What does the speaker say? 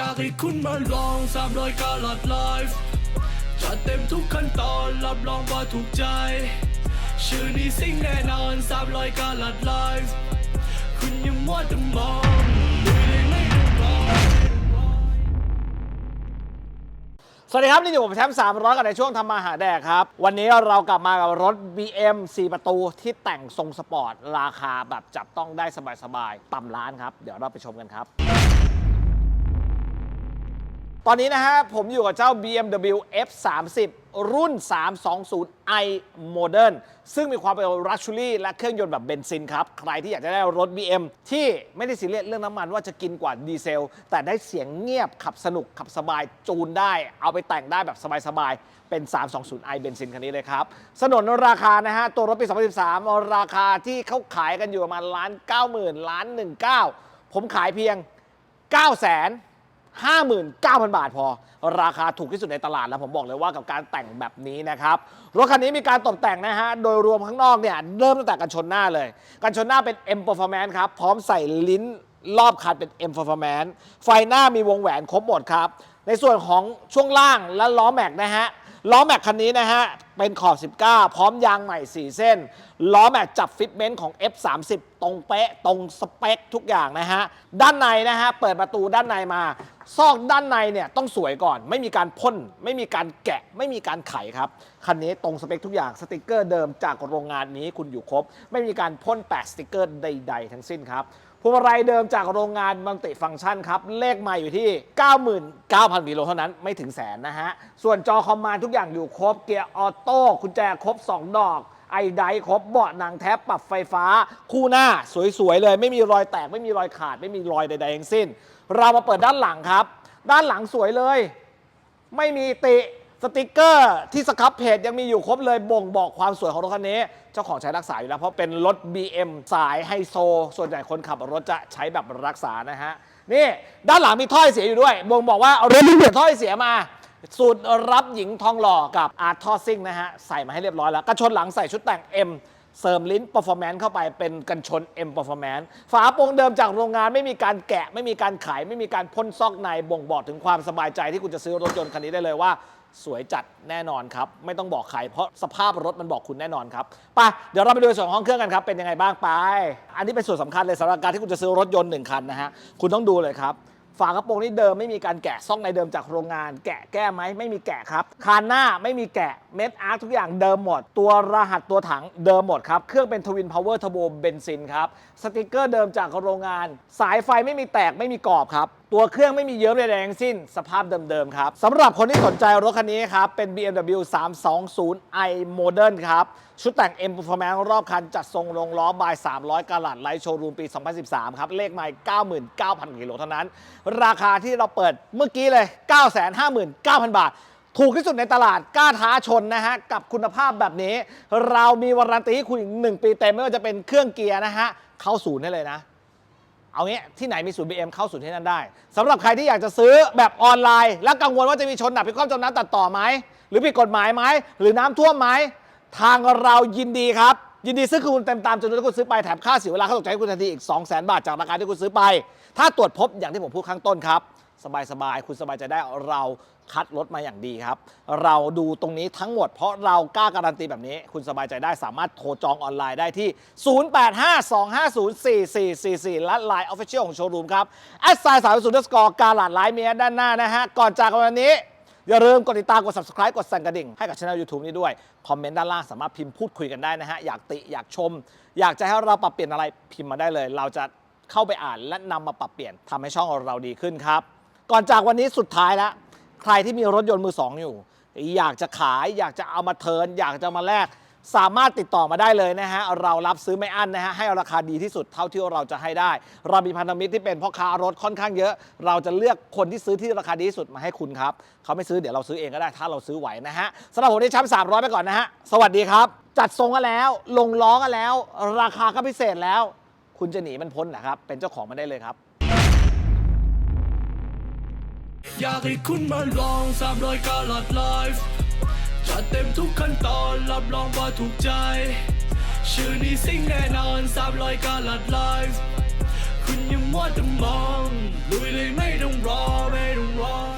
อยากให้คุณมาลองสามรอยกาลัดไลฟ์จัดเต็มทุกขั้นตอนรับรองว่าถูกใจ ชื่อนี้สิ่งแน่นอนสามรอยกาลัดไลฟ์คุณอยังมัวแต่มองลุยเลยไม่ต้องรอสวัสดีครับ นี่อยู่ผมแชมป์300กันในช่วงทำมาหาแดกครับ วันนี้เรากลับมากับรถ BM 4 ประตูที่แต่งทรงสปอร์ต ราคาแบบจับต้องได้สบายๆ ต่ำล้านครับ เดี๋ยวเราไปชมกันครับ ตอนนี้นะฮะผมอยู่กับเจ้า BMW F30 รุ่น 320i Modern ซึ่งมีความเป็น Luxury และเครื่องยนต์แบบเบนซินครับ ใครที่อยากจะได้รถ BM ที่ไม่ได้ซีเรียสเรื่องน้ำมันว่าจะกินกว่าดีเซล แต่ได้เสียงเงียบขับสนุกขับสบายจูนได้ เอาไปแต่งได้แบบสบาย ๆ เป็น 320i เบนซินคันนี้เลยครับ สนนราคานะฮะ ตัวรถปี 2013 ราคาที่เขาขายกันอยู่ประมาณล้าน90,000ล้าน19ผมขายเพียง 9 0 0 0 0 59,000 บาทพอ ราคาถูกที่สุดในตลาดแล้วผมบอกเลยว่ากับการแต่งแบบนี้นะครับ รถคันนี้มีการตกแต่งนะฮะ โดยรวมข้างนอกเนี่ยเริ่มตั้งแต่กันชนหน้าเลย กันชนหน้าเป็น M Performance ครับ พร้อมใส่ลิ้นรอบคันเป็น M Performance ไฟหน้ามีวงแหวนครบหมดครับ ในส่วนของช่วงล่างและล้อแม็กนะฮะล้อแม็กคันนี้นะฮะ เป็นขอบ 19 พร้อมยางใหม่ 4 เส้น ล้อแม็กจับฟิตเมนต์ของ F30 ตรงเป๊ะ ตรงสเปคทุกอย่างนะฮะ ด้านในนะฮะ เปิดประตูด้านในมา ซอกด้านในเนี่ยต้องสวยก่อน ไม่มีการพ่น ไม่มีการแกะ ไม่มีการไขครับ คันนี้ตรงสเปคทุกอย่างสติกเกอร์เดิมจากโรงงานนี้คุณอยู่ครบ ไม่มีการพ่นแปะสติกเกอร์ใด ๆ ทั้งสิ้นครับพวงมาลัยเดิมจากโรงงานมัลติฟังก์ชันครับ เลขมาอยู่ที่ 99,000กิโลเท่านั้นไม่ถึงแสนนะฮะ ส่วนจอคอมมานด์ทุกอย่างอยู่ครบเกียร์ออโต้กุญแจครบ 2 ดอก ไอไดครบเบาะหนังแท้ปรับไฟฟ้า คู่หน้าสวยๆเลย ไม่มีรอยแตกไม่มีรอยขาด ไม่มีรอยใดๆทั้งสิ้น เรามาเปิดด้านหลังครับ ด้านหลังสวยเลย ไม่มีติสติกเกอร์ที่สครับเพจยังมีอยู่ครบเลยบ่งบอกความสวยของรถคันนี้ เจ้าของใช้รักษาอยู่แล้ว เพราะเป็นรถ BM สายไฮโซ ส่วนใหญ่คนขับรถจะใช้แบบรักษานะฮะนี่ด้านหลังมีถ้อยเสียอยู่ด้วยบ่งบอกว่าเอารถที่เปลี่ยนถ้อยเสียมา สูตรรับหญิงทองหล่อกับอาร์ทอซิ่งนะฮะ ใส่มาให้เรียบร้อยแล้วกระชนหลังใส่ชุดแต่ง M เสริมลิ้น performance เข้าไปเป็นกันชน M performance ฝาโปร่งเดิมจากโรงงานไม่มีการแกะ ไม่มีการขายไม่มีการพ่นซอกในบ่งบอกถึงความสบายใจที่คุณจะซื้อรถยนต์คันนี้ได้เลยว่า สวยจัดแน่นอนครับ ไม่ต้องบอกใครเพราะสภาพรถมันบอกคุณแน่นอนครับไปเดี๋ยวเราไปดูในส่วนห้องเครื่องกันครับเป็นยังไงบ้างไป อันนี้เป็นส่วนสำคัญเลยสำหรับการที่คุณจะซื้อรถยนต์หนึ่งคันนะฮะคุณต้องดูเลยครับ ฝากระโปรงนี่เดิมไม่มีการแกะซ่องในเดิมจากโรงงาน แกะแก้ไหมไม่มีแกะครับคานหน้าไม่มีแกะเม็ดอาร์ทุกอย่างเดิมหมด ตัวรหัสตัวถังเดิมหมดครับ เครื่องเป็นทวินพาวเวอร์เทอร์โบเบนซินครับสติกเกอร์เดิมจากโรงงาน สายไฟไม่มีแตกไม่มีกรอบครับ ตัวเครื่องไม่มีเยิ้มใดๆทั้งสิ้น สภาพเดิม ๆ ครับสำหรับคนที่สนใจรถคันนี้ครับ เป็น BMW 320i Modern ครับ ชุดแต่ง M Performance รอบคัน จัดทรงลงล้อบาย 300 กาลัดไลท์โชว์รูมปี 2013 ครับ เลขไมล์99,000กิโลเท่านั้น ราคาที่เราเปิดเมื่อกี้เลย 959,000 บาท ถูกที่สุดในตลาดกล้าท้าชนนะฮะ กับคุณภาพแบบนี้ เรามีวารันตีให้คุณอีกหนึ่งปีเต็มไม่ว่าจะเป็นเครื่องเกียร์นะฮะเข้าศูนย์ได้เลยนะ เอางี้ที่ไหนมีศูนย์ BM เข้าศูนย์ที่นั่นได้สำหรับใครที่อยากจะซื้อแบบออนไลน์ และกังวลว่าจะมีชนหนักพิกรอจมน้ำตัดต่อไหมหรือผิดกฎหมายไหมหรือน้ำท่วมไหมทางเรายินดีครับ ยินดีซื้อคืนเต็มตามจำนวนที่คุณซื้อไปแถมค่าเสียเวลาค่าตกใจให้คุณทันทีอีก 2 0 0 0 0 0 บาทจากราคาที่คุณซื้อไป ถ้าตรวจพบอย่างที่ผมพูดข้างต้นครับ สบายๆ คุณสบายใจได้เราคัดรถมาอย่างดีครับ เราดูตรงนี้ทั้งหมดเพราะเรากล้าการันตีแบบนี้ คุณสบายใจได้สามารถโทรจองออนไลน์ได้ที่ 0852504444 และ Line Official ของโชว์รูมครับแอดไซน์สามศูนย์สกอร์การหลาดไลน์เมียด้านหน้านะฮะ ก่อนจากวันนี้ อย่าลืมกดติดตามกด subscribe กดสั่นกระดิ่ง ให้กับช่อง YouTube นี้ด้วย คอมเมนต์ด้านล่างสามารถพิมพ์พูดคุยกันได้นะฮะอยากติอยากชม อยากจะให้เราปรับเปลี่ยนอะไรพิมพ์มาได้เลย เราจะเข้าไปอ่านและนำมาปรับเปลี่ยนทำให้ช่องเราดีขึ้นครับ ก่อนจากวันนี้สุดท้ายแล้ว ใครที่มีรถยนต์มือสองอยู่ อยากจะขาย อยากจะเอามาเทินอยากจะมาแลกสามารถติดต่อมาได้เลยนะฮะ เรารับซื้อไม่อั้นนะฮะ ให้ราคาดีที่สุดเท่าที่เราจะให้ได้ เรามีพันธมิตรที่เป็นพ่อค้ารถค่อนข้างเยอะ เราจะเลือกคนที่ซื้อที่ราคาดีที่สุดมาให้คุณครับ เขาไม่ซื้อเดี๋ยวเราซื้อเองก็ได้ ถ้าเราซื้อไหวนะฮะสำหรับผมที่ช้ำสามร้อยไปก่อนนะฮะ สวัสดีครับ จัดทรงกันแล้ว ลงล้อกันแล้ว ราคาก็พิเศษแล้ว คุณจะหนีมันพ้นนะครับ เป็นเจ้าของมันได้เลยครับ อยากให้คุณมาลองสามรอยกาลัดไลฟ์จัดเต็มทุกขั้นตอนรับรองว่าถูกใจ ชื่อนี้สิ่งแน่นอนสามรอยกาลัดไลฟ์คุณอยังมัวแต่มองลุยเลยไม่ต้องรอไม่ต้องรอ